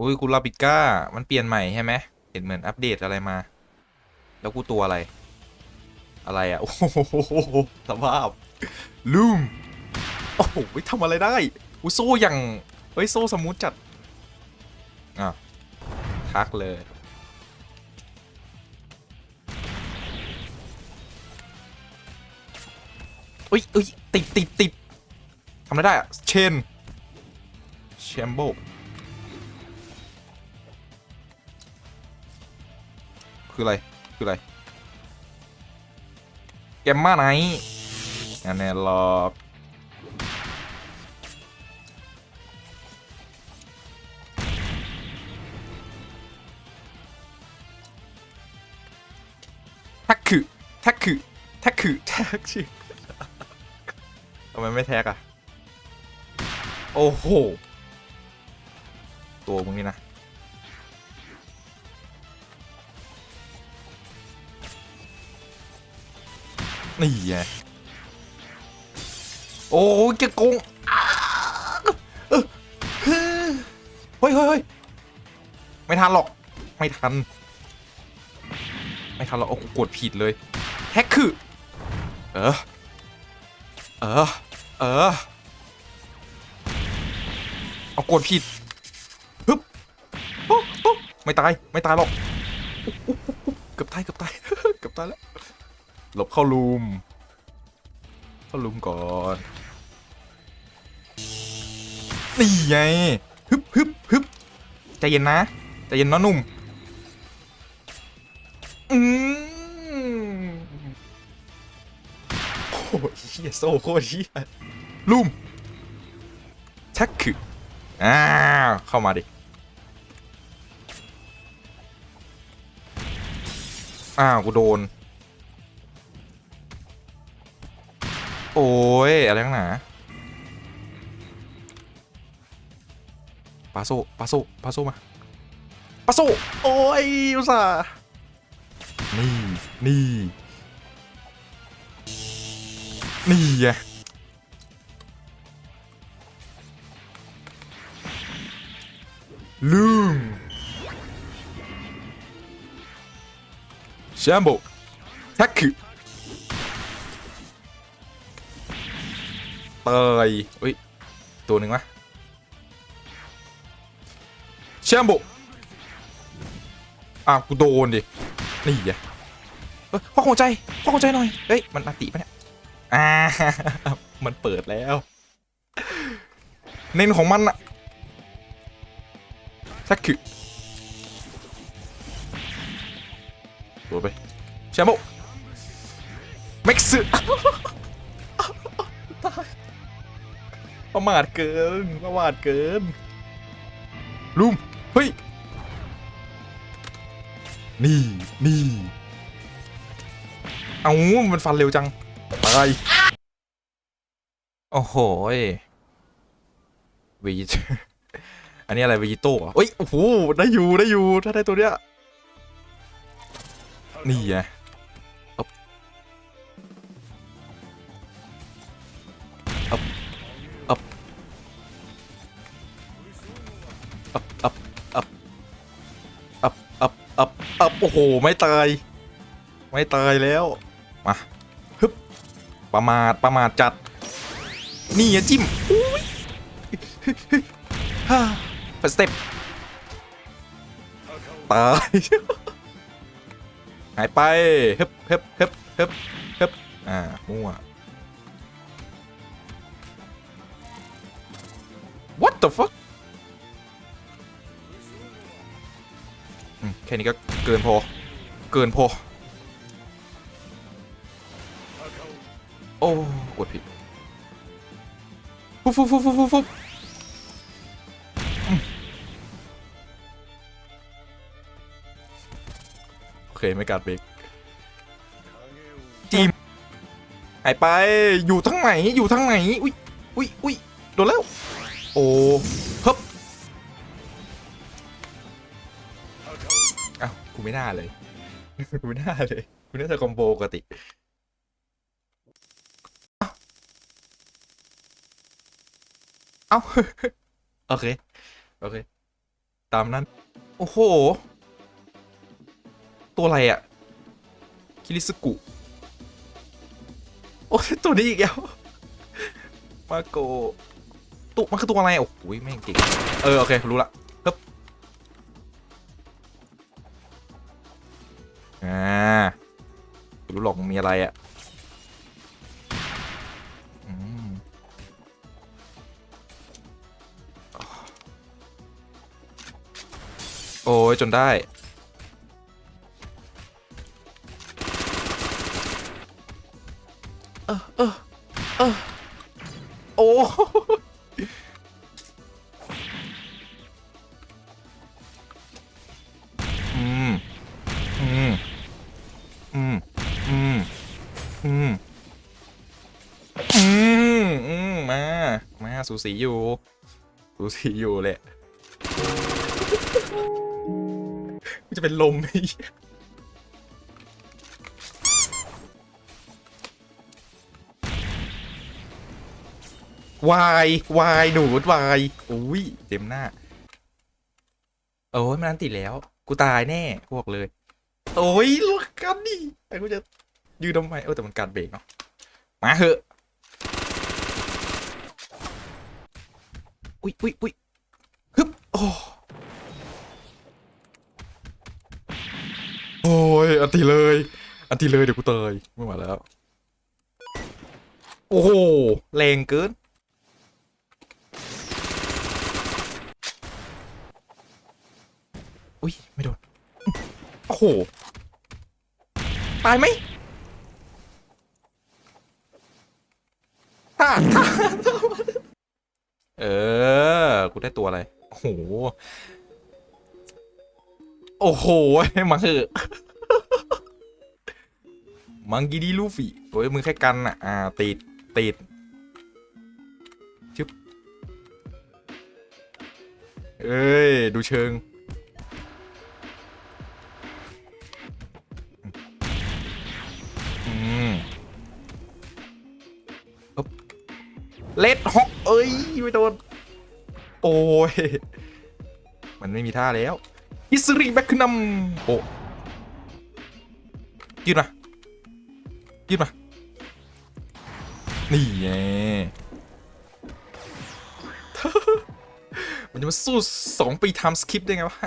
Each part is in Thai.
อุ้ยกูลาปิก้า มันเปลี่ยนใหม่ใช่ไหมเห็นเหมือนอัปเดตอะไรมา แล้วกูตัวอะไร อะไรอะโอ้โหสภาพลูมโอ้โหทำอะไรได้อุยโซ่อย่างเฮ้ยโซ่สมูทจัด อะ ทักเลยอุ้ยอุ้ยติดติดติดทำอะไรได้อะเชนแชมโบ คืออะไร คืออะไร แกมมาไหนอันนี้รอกแท็กคือแท็กคือแท็กคือแท็กคือทำไมไม่แท็กอะโอ้โห ตัวมึงนี่นะ นี่ไงโอ้ยจะโกงเฮ้ยเฮ้ยเฮ้ยไม่ทันหรอก ไม่ทัน ไม่ทันหรอกโอ้กูกดผิดเลยแฮกคือ เออ เออ เออ เอากดผิดฮึบโอ้โอ้ไม่ตาย ไม่ตายหรอก เกือบตาย เกือบตาย เกือบตายแล้ว หลบเข้ารูมเข้ารูมก่อนนี่ไงฮึบฮึบฮึบใจเย็นนะใจเย็นนะนุ่มอืมโอ้ยเฮียโซ่โคตรเฮียลุมชักคืออ้าวเข้ามาดิอ้าวกูโดน โอ้ย อะไรข้างหนาปาโซปาโซปาโซมาปาโซโอ้ยอุตส่าห์นี่นี่นี่ไงลุงแชมโบแท็กคือ เตยอุ้ยตัวหนึ่งวะแชมโบอ้าวกูโดนดินี่ไงพ่อหัวใจพ่อหัวใจหน่อยเฮ้ยมันนาติปะเนี่ยอ่ามันเปิดแล้ว เน้นของมันอะสักคือตัวไปแชมโบเม็กซ์ตาย ประมาทเกินประมาทเกินลุมเฮ้ยนี่นี่เอามันฟันเร็วจังตายโอ้โหวีจอันนี้อะไรวีโต้เหรอเอ้ยโอ้โหได้อยู่ได้อยู่ถ้าได้ตัวเนี้ยนี่ไงอ๊บอ๊บ อ๊บอ๊บโอ้โห ไม่ตาย ไม่ตายแล้ว มาฮึบประมาทประมาทจัด นี่อะจิ้มอุ้ยฮ่าฟสเต็ปตายหายไปฮึบฮึบฮึบฮึบฮึบอ่า มั่ว what the fuck แค่นี้ก็เกินพอ เกินพอ โอ้กดผิดฟุบฟุบฟุบฟุบฟุบฟุบอืมโอเคไม่กัดเบรกจีมหายไปอยู่ทั้งไหนอยู่ทั้งไหน อุ้ยอุ้ยอุ้ยโดนแล้ว โอ้ อ้าวกูไม่น่าเลยกูไม่น่าเลยกูน่าจะคอมโบปกติเอ้าโอเค โอเค ตามนั้น โอ้โห ตัวอะไรอะคิริสกุ โอ้ยตัวนี้อีกแล้ว มาโกตัวมันคือตัวอะไรโอ้โหแม่งเก่ง เออ โอเค รู้ละ อ่ารู้หรอกมีอะไรอะอืมโอ้ยจนได้ เออเออเออโอ้ อืม อืมอืมมา มาสูสีอยู่ สูสีอยู่แหละกูจะเป็นลมไอ้เหี้ยวายวายหนูวายอุ้ยเต็มหน้า โอ้ยมันอันติดแล้ว กูตายแน่พวกเลย โอ้ยลูกกันดิไอ้กูจะ ยืนทำไมเออแต่มันการเบรกเนาะมาเหอะอุ้ยอุ้ยอุ้ยฮึบโอ้โอ้ยอันติเลยอันติเลยเดี๋ยวกูเตยไม่ไหวแล้ว โอ้โหแรงเกินอุ้ยไม่โดนโอ้โหตายไหม ถ้าถ้าเออ กูได้ตัวอะไร โอ้โห โอ้โห มาเถอมังกีดีลูฟี่โอ้ยมึงแค่กันอะ อ่า ติด ติดชึบเอ้ย ดูเชิง เลดฮอกเอ้ยไม่โดนโอ้ยมันไม่มีท่าแล้วอิสริแบ็คนัมโอ้ยืดมายืดมานี่ไงมันจะมาสู้สองปีทม์สคริปได้ไงวะ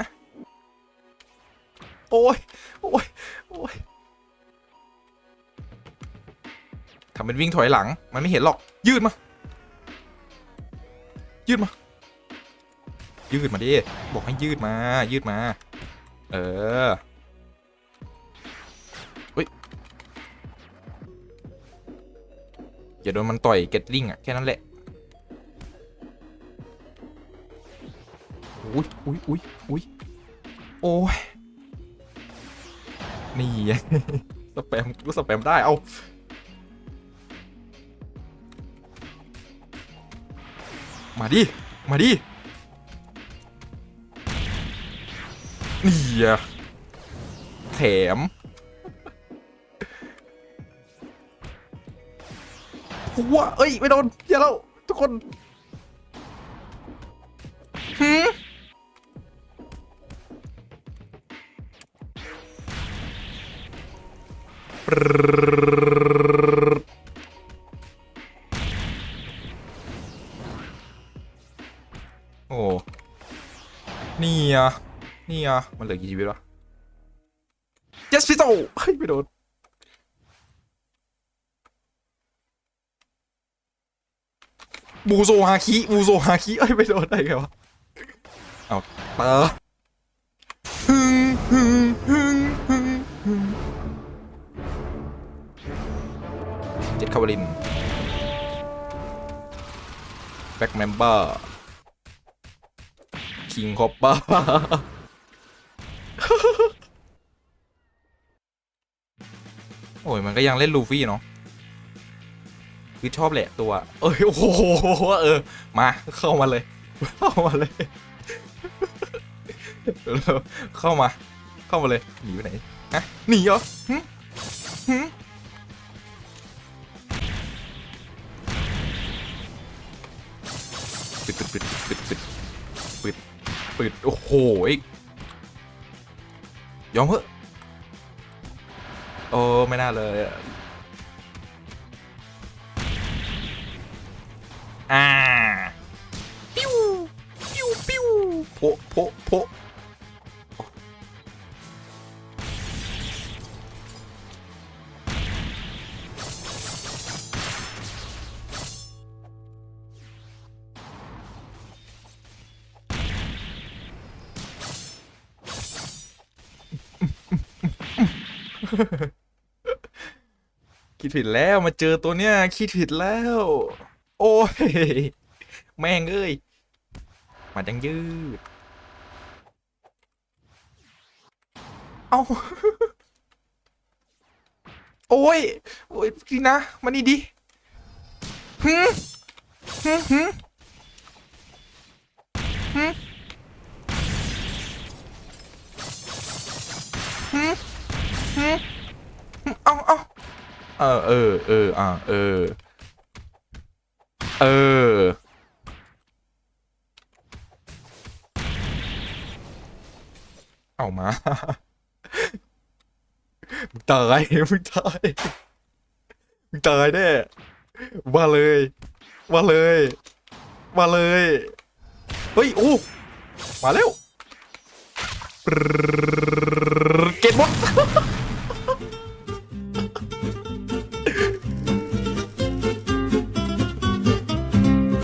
โอ้ยโอ้ยโอ้ยทำเป็นวิ่งถอยหลัง มันไม่เห็นหรอก ยืดมา ยืดมา ยืดมาดิ บอกให้ยืดมา ยืดมา เออเฮ้ยอย่าโดนมันต่อยเก็ตลิงอะแค่นั้นแหละอุ้ยอุ้ยอุ้ยอุ้ยโอ้ยนี่ไงสแปมรู้สแปมได้ เอา มาดิ มาดินี่อะแถมหัวเอ้ย ไม่โดนอย่าแล้ว ทุกคนหืม นี่อะนี่อะมันเหลือกี่ชีวิตวะ yes พี่โตเฮ้ยไม่โดนบูโซฮาคิบูโซฮาคิเอ้ยไม่โดนได้ไงวะเอาเตอฮึ่งฮึ่งฮึ่งฮึงฮึ่งเจ็ดคาวารินแบ็กเมมเบอร์ คิงคอปปอร์โอ้ยมันก็ยังเล่นลูฟี่เนาะคือชอบแหละตัว เอ้ยโอ้โหเออ มาเข้ามาเลย เข้ามาเลยเร็วๆเข้ามา เข้ามาเลยหนีไปไหนฮะหนีเหรอหึหึปิดปิดปิดปิดปิด ปิดปิดปืนโอ้โหยยอมเถอะโอ้ไม่น่าเลยอะอ่าปิ้วปิ้วปิ้วโพะโพะโพ คิดผิดแล้วมาเจอตัวเนี้ยคิดผิดแล้ว โอ้ยแม่งเอ้ยมาจังยืด เอาโอ้ย โอ้ยพี่นะมานี่ดิฮึฮึฮึฮึฮึ เออ เออ เออ อะเออ เออ เอามามึงตายมึงตายมึงตายแน่มาเลย มาเลย มาเลย เฮ้ยอู้มาเร็วเก็บหมด